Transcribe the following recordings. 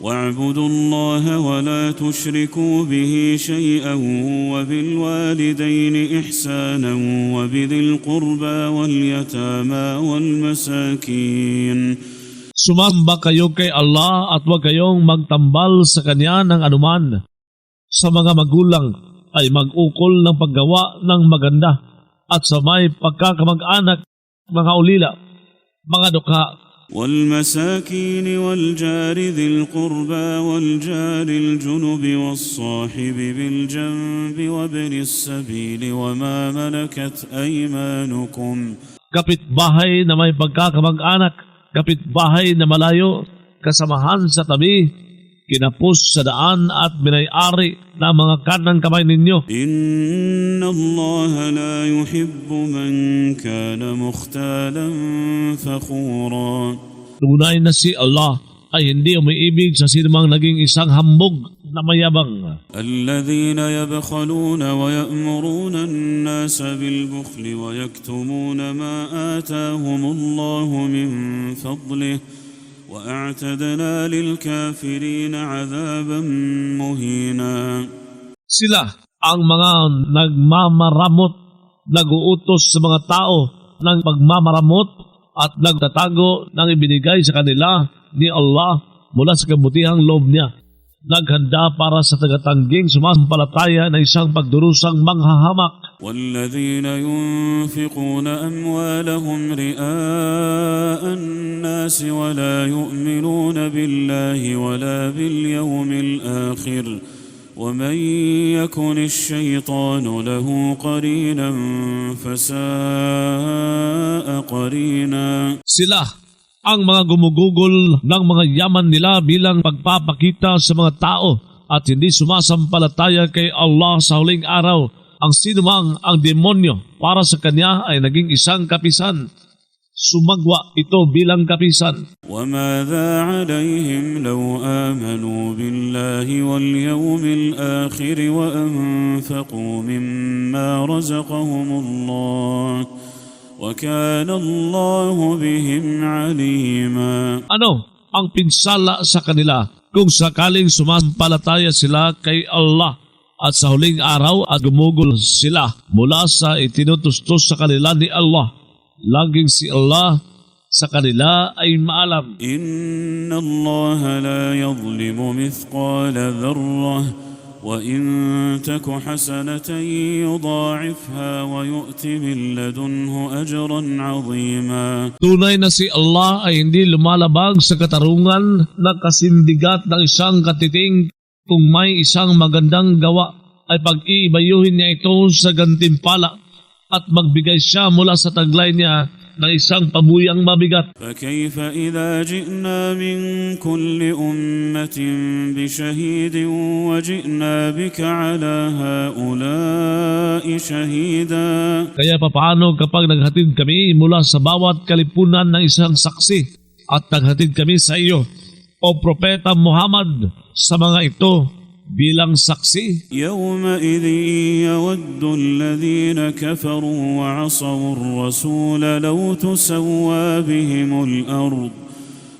واعبدوا الله ولا تشركوا به شيئا وبالوالدين احسانا وبذي القربى واليتامى والمساكين Sumamba kayo kay Allah at huwag kayong magtambal sa Kanya ng anuman. Sa mga magulang ay mag-ukol ng paggawa ng maganda at sa may pagkakamag-anak, mga ulila, mga dukha, والمساكين والجار ذي القربى والجار الجنب والصاحب بالجنب وابن السبيل وما ملكت أيمانكم. كبت باهي نماي بقاك بقانك كبت باهي نملايو كسمهان ستبيه كنا بوس سدعان ات بني اري na mga kanang kamay ninyo. Inna Allah la yuhibbu man kana mukhtalan fakhura. Tunay na si Allah ay hindi umiibig sa sinumang naging isang hambog na mayabang. Alladhina yabkhaluna wa ya'muruna an-nasa bil bukhli wa yaktumuna ma ataahum min fadlihi وأعتدنا للكافرين عذابا مهينا Sila ang mga nagmamaramot, naguutos sa mga tao ng pagmamaramot at nagtatago ng ibinigay sa kanila ni Allah mula sa kabutihang loob niya. Naghanda para sa tagatangging sumasampalataya na isang pagdurusang manghahamak. والذين ينفقون أموالهم رئاء الناس ولا يؤمنون بالله ولا باليوم الآخر ومن يكن الشيطان له قرينا فساء قرينا Sila ang mga gumugugol ng mga yaman nila bilang pagpapakita sa mga tao at hindi sumasampalataya kay Allah sa huling araw. Ang sinumang ang demonyo para sa kanya ay naging isang kapisan. Sumagwa ito bilang kapisan. وماذا عليهم لو آمنوا بالله واليوم الآخر وأنفقوا مما رزقهم الله وكان الله بهم عليما Ano ang pinsala sa kanila kung sakaling sumampalataya sila kay Allah at sa huling araw at gumugol sila mula sa itinutustos sa kanila ni Allah. Laging si Allah sa kanila ay maalam. إن الله لا يظلم مثقال ذرة وإن تك حسنة يضاعفها ويؤت من لدنه أجرا عظيما Tunay na si Allah ay hindi lumalabag sa katarungan na kasindigat ng isang katiting kung may isang magandang gawa ay pag-iibayuhin niya ito sa gantimpala at magbigay siya mula sa taglay niya ng isang pabuyang mabigat. فكيف إذا جئنا من كل أمة بشهيد وجئنا بك على هؤلاء شهيدا Kaya papaano kapag naghatid kami mula sa bawat kalipunan ng isang saksi at naghatid kami sa iyo, O Propeta Muhammad, sa mga ito bilang saksi? يومئذ يود الذين كفروا وعصوا الرسول لو تسوى بهم الأرض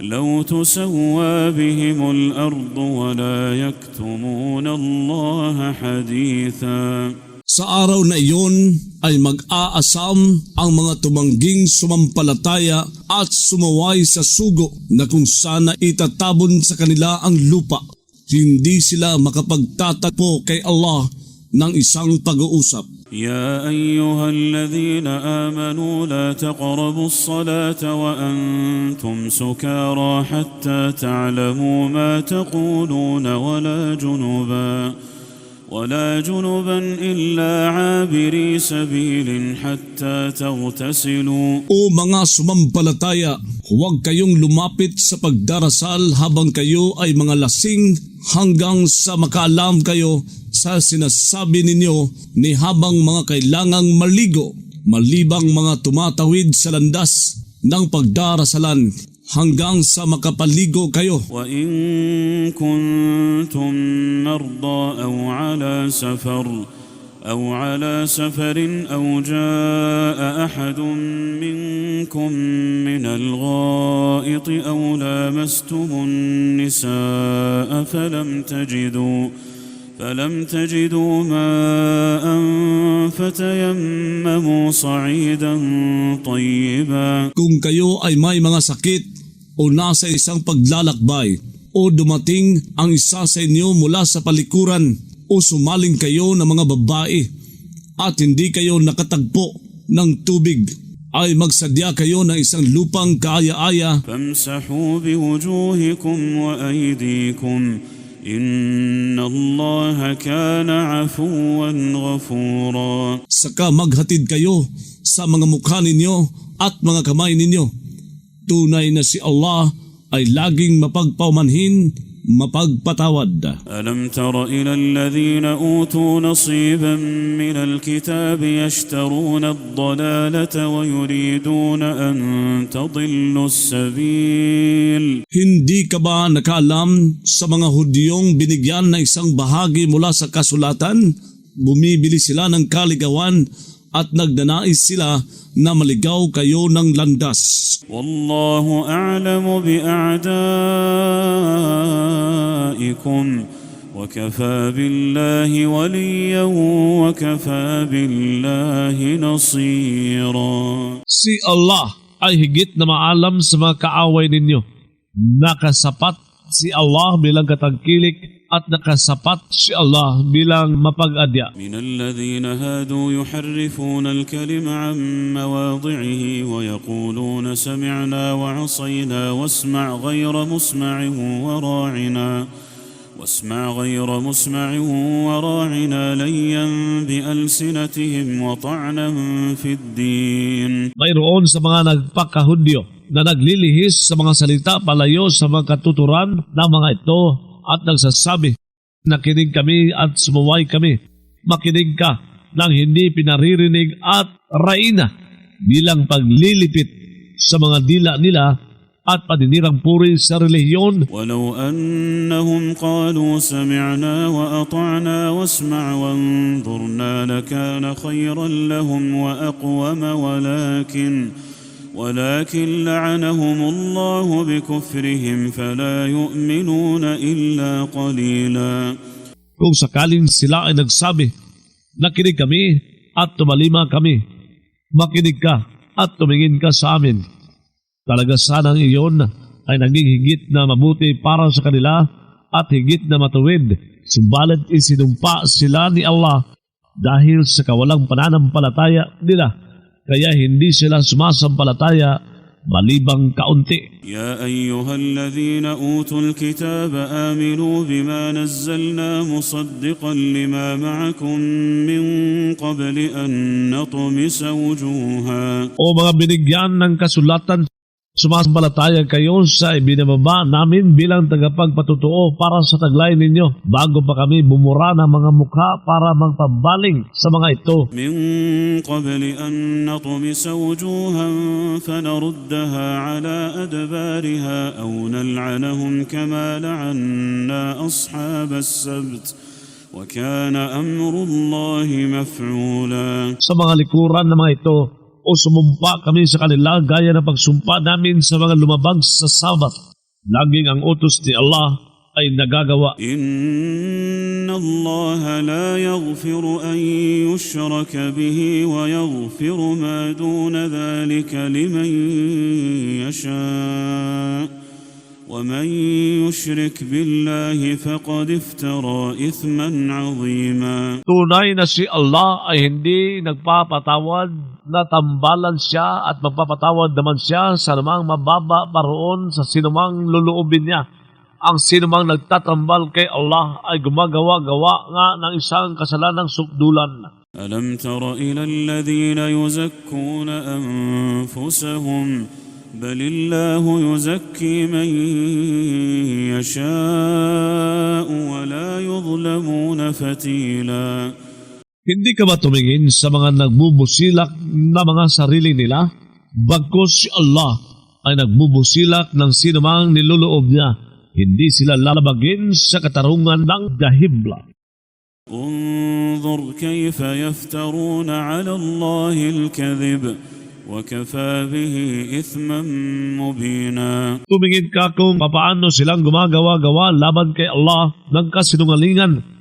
لو تسوى بهم الأرض ولا يكتمون الله حديثا Sa araw na iyon ay mag-aasam ang mga tumangging sumampalataya at sumaway sa sugo na kung sana itatabon sa kanila ang lupa. Hindi sila makapagtatagpo kay Allah ng isang pag-uusap. يا أيها الذين آمنوا لا تقربوا الصلاة وأنتم سكارى حتى تعلموا ما تقولون ولا جنبا ولا جنبا إلا عابري سبيل حتى تغتسلوا O mga sumampalataya, huwag kayong lumapit sa pagdarasal habang kayo ay mga lasing hanggang sa makaalam kayo sa sinasabi ninyo ni habang mga kailangang maligo, malibang mga tumatawid sa landas ng pagdarasalan Hanggang sa makapaligo kayo. وإن كنتم مرضى أو على سفر أو على سفر أو جاء أحد منكم من الغائط أو لامستم النساء فلم تجدوا فلم تجدوا ماء فتيمموا صعيدا طيبا Kung kayo ay may mga sakit o nasa isang paglalakbay o dumating ang isa sa inyo mula sa palikuran o sumaling kayo ng mga babae at hindi kayo nakatagpo ng tubig ay magsadya kayo ng isang lupang kaaya-aya فامسحوا بوجوهكم وأيديكم Inna Allah kana afuwan ghafura. Saka maghatid kayo sa mga mukha ninyo at mga kamay ninyo. Tunay na si Allah ay laging mapagpaumanhin mapagpatawad. Alam tara ila alladhina utu nasiban min alkitab yashtaruna addalalata wa yuriduna an tadillu as-sabil. Hindi ka ba nakaalam sa mga Hudyong binigyan na isang bahagi mula sa kasulatan? Bumibili sila ng kaligawan at nagnanais sila na maligaw kayo ng landas. Wallahu a'lamu bi'a'daikum wa kafa billahi waliyan wa kafa billahi nasira. Si Allah ay higit na maalam sa mga kaaway ninyo. Nakasapat si Allah bilang katangkilik at nakasapat si Allah bilang mapag-adya. من الذين هادوا يحرفون الكلم عن مواضعه ويقولون سمعنا وعصينا واسمع غير مسمع وراعنا واسمع غير مسمع وراعنا ليا بألسنتهم وطعنا في الدين Mayroon sa mga nagpakahudyo na naglilihis sa mga salita palayo sa mga katuturan ng mga ito at nagsasabi, Nakinig kami at sumuway kami. Makinig ka ng hindi pinaririnig at raina bilang paglilipit sa mga dila nila at paninirang puri sa relihiyon ولو أنهم قالوا سمعنا وأطعنا واسمع وانظرنا لكان خيرا لهم وأقوم ولكن ولكن لعنهم الله بكفرهم فلا يؤمنون إلا قليلا kung sakaling sila ay nagsabi, Nakinig kami at tumalima kami. Makinig ka at tumingin ka sa amin. Talaga sanang iyon ay naging higit na mabuti para sa kanila at higit na matuwid. Subalit isinumpa sila ni Allah dahil sa kawalang pananampalataya nila. kaya hindi sila sumasampalataya malibang kaunti. Ya ayyuhalladhina utul kitaba aminu bima nazzalna musaddiqan lima ma'akum min qabli an natumisa wujuha. O mga binigyan ng kasulatan sumasampalataya kayo sa ibinababa namin bilang tagapagpatutuo para sa taglay ninyo bago pa kami bumura ng mga mukha para magpabaling sa mga ito. من قبل أن نطمس وجوها فنردها على أدبارها أو نلعنهم كما لعنا أصحاب السبت وكان أمر الله مفعولا Sa mga likuran ng mga ito, o sumumpa kami sa kanila gaya ng pagsumpa namin sa mga lumabag sa Sabat. Laging ang utos ni Allah ay nagagawa. Inna Allah la yaghfiru an yushraka bihi wa yaghfiru ma duna dhalika liman yasha' ومن يشرك بالله فقد افترى إثما عظيما Tunay na si Allah ay hindi nagpapatawad na tambalan siya at magpapatawad naman siya sa namang mababa paroon sa sinumang luluubin niya. Ang sinumang nagtatambal kay Allah ay gumagawa-gawa nga ng isang kasalanang sukdulan. ألم تر إلى الذين يزكون أنفسهم بل الله يزكي من يشاء ولا يظلمون فتيلا Hindi ka ba tumingin sa mga nagbubusilak na mga sarili nila? Bagkus si Allah ay nagbubusilak ng sinumang niluloob niya. Hindi sila lalabagin sa katarungan ng dahibla. انظر كيف يفترون على الله الكذب وكفى به اثما مبينا Tumingin ka kung papaano silang gumagawa-gawa laban kay Allah ng kasinungalingan.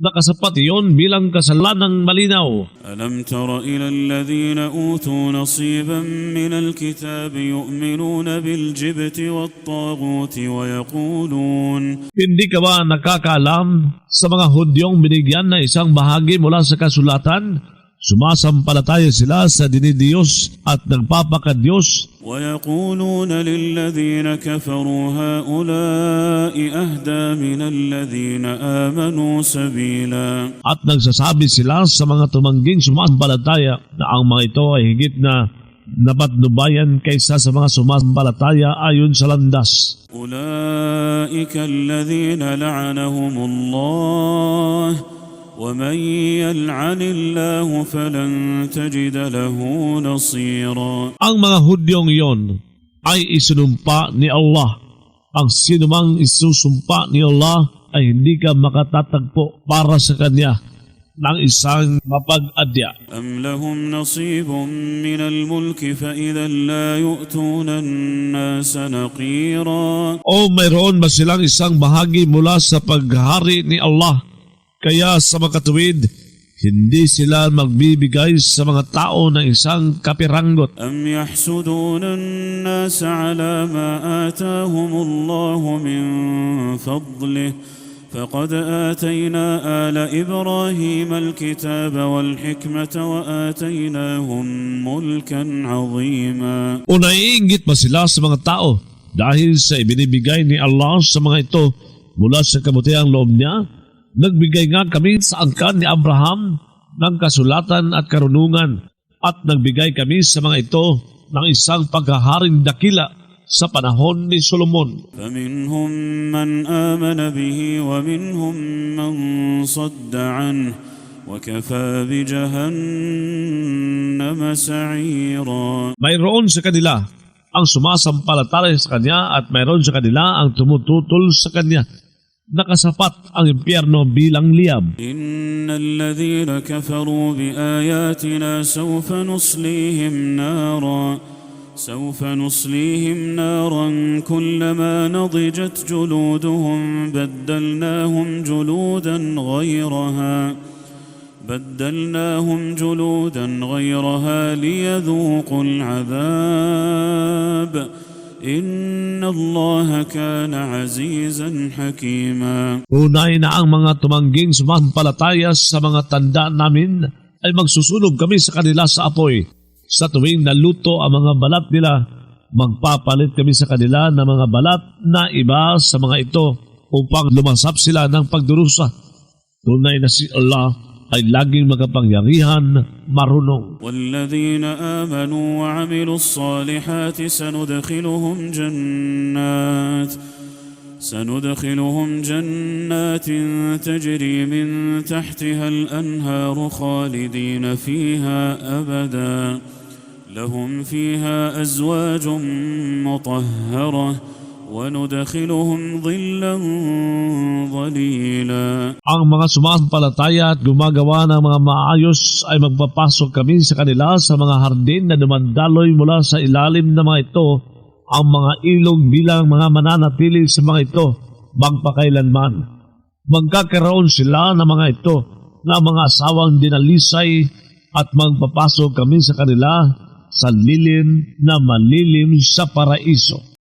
Nakasapat iyon bilang kasalanang malinaw. الم تر الى الذين اوتوا نصيبا من الكتاب يؤمنون بالجبت والطاغوت ويقولون Hindi ka ba nakakaalam sa mga Hudyong binigyan na isang bahagi mula sa kasulatan? Sumasampalataya sila sa dinidiyos at nagpapakadiyos ويقولون للذين كفروا هؤلاء اهدى من الذين امنوا سبيلا at nagsasabi sila sa mga tumangging sumasampalataya na ang mga ito ay higit na napatnubayan kaysa sa mga sumasampalataya ayon sa landas. اولئك الذين لعنهم الله ومن يلعن الله فلن تجد له نصيرا Ang mga Hudyong iyon ay isinumpa ni Allah. Ang sinumang isusumpa ni Allah ay hindi ka makatatagpo para sa Kanya ng isang mapag-adya. أم لهم نصيب من الملك فإذا لا يؤتون الناس نقيرا O mayroon ba silang isang bahagi mula sa paghari ni Allah? Kaya sa makatuwid, hindi sila magbibigay sa mga tao ng isang kapiranggot. أم يحسدون الناس على ما آتاهم الله من فضله فقد آتينا آل إبراهيم الكتاب والحكمة وآتيناهم ملكا عظيما O naiingit ba sila sa mga tao dahil sa ibinibigay ni Allah sa mga ito mula sa kabutihang loob niya? Nagbigay nga kami sa angkan ni Abraham ng kasulatan at karunungan at nagbigay kami sa mga ito ng isang paghaharing dakila sa panahon ni Solomon. فمنهم من آمن به ومنهم من صد عنه وكفى بجهنم سعيرا Mayroon sa kanila ang sumasampalataya sa Kanya at mayroon sa kanila ang tumututol sa Kanya. Ang impyerno bilang liyab. إن الذين كفروا بآياتنا سوف نصليهم نارا سوف نصليهم نارا كلما نضجت جلودهم بدلناهم جلودا غيرها بدلناهم جلودا غيرها ليذوقوا العذاب إن الله كان عزيزا حكيما Tunay na ang mga tumangging sumampalataya sa mga tanda namin ay magsusunog kami sa kanila sa apoy. Sa tuwing naluto ang mga balat nila, magpapalit kami sa kanila ng mga balat na iba sa mga ito upang lumasap sila ng pagdurusa. Tunay na si Allah ay laging magapangyarihan, marunong. والذين آمنوا وعملوا الصالحات سندخلهم جنات سندخلهم جنات تجري من تحتها الأنهار خالدين فيها أبدا لهم فيها أزواج مطهرة Ang mga sumasampalataya at gumagawa ng mga maayos ay magpapasok kami sa kanila sa mga hardin na dumandaloy mula sa ilalim ng mga ito, ang mga ilog bilang mga mananatili sa mga ito, magpakailanman. Magkakaroon sila ng mga ito na mga asawang dinalisay at magpapasok kami sa kanila sa lilim na malilim sa paraiso.